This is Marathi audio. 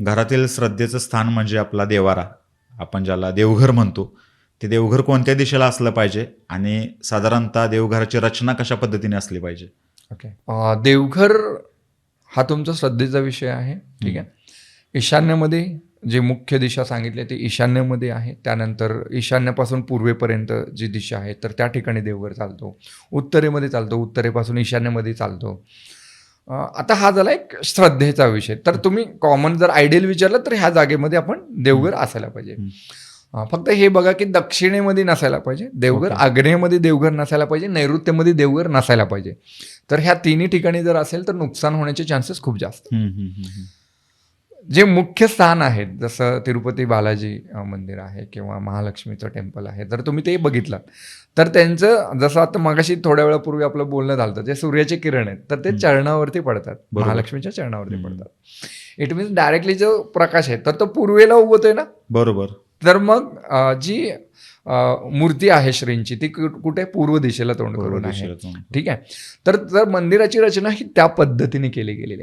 घरातील श्रद्धेचं स्थान म्हणजे आपला देवारा. आपण ज्याला देवघर म्हणतो ते देवघर कोणत्या दिशेला असलं पाहिजे आणि साधारणतः देवघराची रचना कशा पद्धतीने असली पाहिजे? Okay okay. देवघर हा तुमचा श्रद्धेचा विषय आहे. ठीक आहे. ईशान्यमध्ये जे मुख्य दिशा सांगितली ती ईशान्यमध्ये आहे. त्यानंतर ईशान्यापासून पूर्वेपर्यंत जी दिशा आहे तर त्या ठिकाणी देवघर चालतो. उत्तरेमध्ये चालतो. उत्तरेपासून ईशान्येमध्ये चालतो. आता हा झाला एक श्रद्धेचा विषय. तर तुम्ही कॉमन जर आयडियल विचारलं तर ह्या जागेमध्ये आपण देवघर असायला पाहिजे. फक्त हे बघा की दक्षिणेमध्ये नसायला पाहिजे देवघर Okay. आग्नेयमध्ये देवघर नसायला पाहिजे नैऋत्यमध्ये देवघर नसायला पाहिजे. तर ह्या तिन्ही ठिकाणी जर असेल तर नुकसान होण्याचे चान्सेस खूप जास्त. जे मुख्य स्थान आहेत जसं तिरुपती बालाजी मंदिर आहे किंवा महालक्ष्मीचं टेम्पल आहे जर तुम्ही ते बघितलात तर त्यांचं जसं आता मगाशी थोड्या वेळापूर्वी आपलं बोलणं झालं जे सूर्याचे किरण आहेत तर ते. चरणावरती पडतात. महालक्ष्मीच्या चरणावरती. पडतात इट मीन्स डायरेक्टली जो प्रकाश आहे तर तो पूर्वेला उगवतोय ना बरोबर तर मग जी मूर्ती आहे श्रींची ती कुठे पूर्व दिशेला तोंड करून आहे. ठीक आहे तर जर मंदिराची रचना ही त्या पद्धतीने केली गेलेली आहे